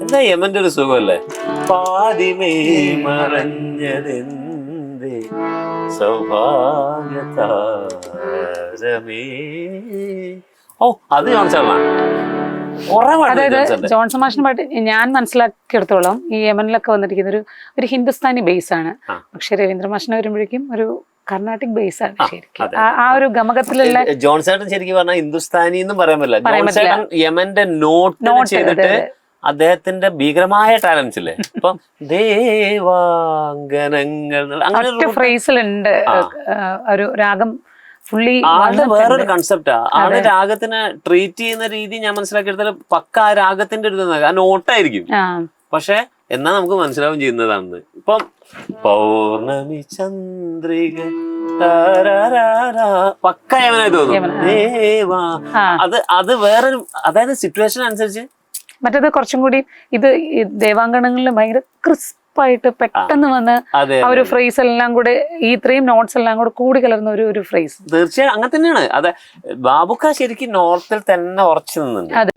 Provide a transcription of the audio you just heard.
എന്താ യമന്റെ ഒരു സുഖമല്ലേ? പാതിമേ മറഞ്ഞതെന്തേ? സൗഭാഗ്യതാരമേ. ഓ അത് പാട്ട് അതായത് ജോൺസൺ മാഷിനെ പാട്ട് ഞാൻ മനസ്സിലാക്കിയെടുത്തോളം ഈ യമനിലൊക്കെ വന്നിരിക്കുന്ന ഒരു ഒരു ഹിന്ദുസ്ഥാനി ബേസ് ആണ്. പക്ഷെ രവീന്ദ്ര മാഷിന് വരുമ്പോഴേക്കും ഒരു കർണാട്ടിക് ബേസ് ആണ് ശരിക്കും. ആ- ഒരു ഗമകത്തിലുള്ള ജോൺസേട്ടൻ ശരിക്കും പറഞ്ഞാൽ ഹിന്ദുസ്ഥാനി എന്നും പറയാൻ പറ്റില്ല. യമന്റെ നോട്ട് ചെയ്തിട്ട്. അദ്ദേഹത്തിന്റെ ഭീകരമായ ടാലൻസ് ഇല്ലേ? ഇപ്പം എന്നുള്ള അങ്ങനെ ഫ്രേസിലുണ്ട്. ഒരു രാഗം ഫുള്ളി ആളുടെ വേറൊരു കൺസെപ്റ്റാ ആൾ രാഗത്തിനെ ട്രീറ്റ് ചെയ്യുന്ന രീതി ഞാൻ മനസ്സിലാക്കിയെടുത്താൽ പക്ക ആ രാഗത്തിന്റെ ഒരു ആ നോട്ടായിരിക്കും. പക്ഷെ എന്നാ നമുക്ക് മനസ്സിലാവും ചെയ്യുന്നതാണ് ഇപ്പം പൗർണമി ചന്ദ്രിക. പക്ക യമനായി തോന്നും. അത് അത് വേറൊരു അതായത് സിറ്റുവേഷൻ അനുസരിച്ച് മറ്റേത് കുറച്ചും കൂടി ഇത് ദേവാങ്കണങ്ങളിൽ ഭയങ്കര ക്രിസ്പായിട്ട് പെട്ടെന്ന് വന്ന് ആ ഒരു ഫ്രേസ് എല്ലാം കൂടെ ഈ ഇത്രയും നോട്ട്സ് എല്ലാം കൂടെ കൂടി കലർന്ന ഒരു ഒരു ഫ്രേസ് തീർച്ചയായും അങ്ങനെ തന്നെയാണ്. അതെ ബാബുക്ക ശരിക്കും നോർത്തിൽ തന്നെ ഉറച്ചു നിന്നുണ്ട് അതെ.